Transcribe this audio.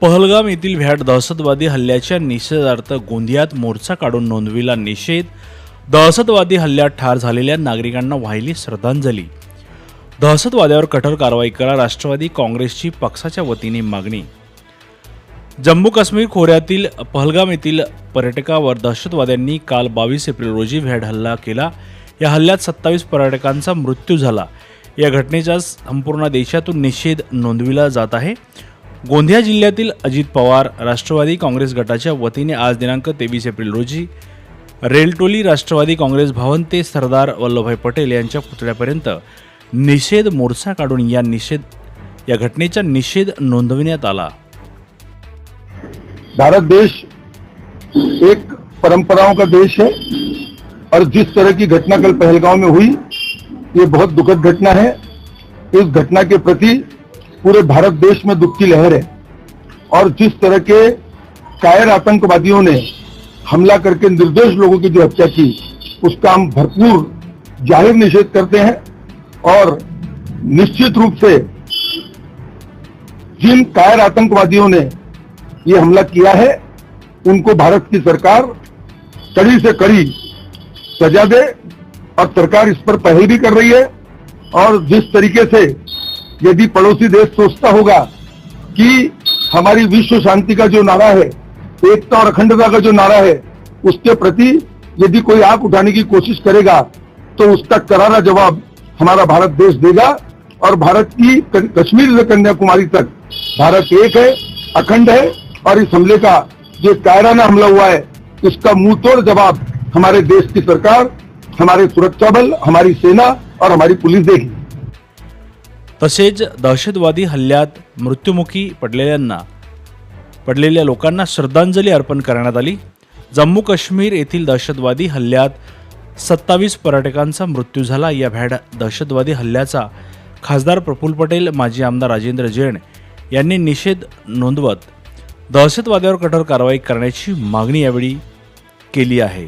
पहलगाम येथील भ्याट दहशतवादी हल्ल्याच्या निषेधार्थ गोंदियात मोर्चा काढून नोंदविला निषेध. दहशतवादी हल्ल्यात ठार झालेल्या नागरिकांना वाहिली श्रद्धांजली. दहशतवाद्यावर कठोर कारवाई करा राष्ट्रवादी काँग्रेसची पक्षाच्या वतीने मागणी. जम्मू काश्मीर खोऱ्यातील पहलगाम येथील पर्यटकावर दहशतवाद्यांनी काल बावीस एप्रिल रोजी भ्याड हल्ला केला. या हल्ल्यात सत्तावीस पर्यटकांचा मृत्यू झाला. या घटनेचा संपूर्ण देशातून निषेध नोंदविला जात आहे. गोंदिया जिल्ह्यातील अजित पवार राष्ट्रवादी काँग्रेस गटाच्या वतीने आज दिनांक तेवीस एप्रिल रोजी रेलटोली राष्ट्रवादी काँग्रेस भवन ते सरदार वल्लभभाई पटेल यांच्या पुतळ्यापर्यंत निषेध मोर्चा काढून या निषेध या घटनेचा निषेध नोंदविण्यात आला. भारत देश एक परंपराओं का देश है और जिस तरह की घटना कल पहलगांव में हुई ये बहुत दुखद घटना है। इस घटना के प्रति पूरे भारत देश में दुख की लहर है। और जिस तरह के कायर आतंकवादियों ने हमला करके निर्दोष लोगों की जो हत्या की उसका हम भरपूर ज़ाहिर निषेध करते हैं और निश्चित रूप से जिन कायर आतंकवादियों ने ये हमला किया है, उनको भारत की सरकार कड़ी से कड़ी सजा दे और सरकार इस पर पहल भी कर रही है। और जिस तरीके से यदि पड़ोसी देश सोचता होगा कि हमारी विश्व शांति का जो नारा है, एकता और अखंडता का जो नारा है, उसके प्रति यदि कोई आँख उठाने की कोशिश करेगा तो उसका करारा जवाब हमारा भारत देश देगा और भारत की कश्मीर से कन्याकुमारी तक भारत एक है, अखंड है और इस हमले का जो कायराना हमला हुआ है इसका मुँह तोड़ जवाब हमारे देश की सरकार, हमारे सुरक्षा बल, हमारी सेना और हमारी पुलिस देगी। तसेच दहशतवादी हल्ल्यात मृत्युमुखी पडलेल्यांना पडलेल्या लोकांना श्रद्धांजली अर्पण करण्यात आली. जम्मू काश्मीर येथील दहशतवादी हल्ल्यात सत्तावीस पर्यटकांचा मृत्यू झाला. या भ्याड दहशतवादी हल्ल्याचा खासदार प्रफुल्ल पटेल माजी आमदार राजेंद्र जैन यांनी निषेध नोंदवत दहशतवाद्यावर कठोर कारवाई करण्याची मागणी यावेळी केली आहे.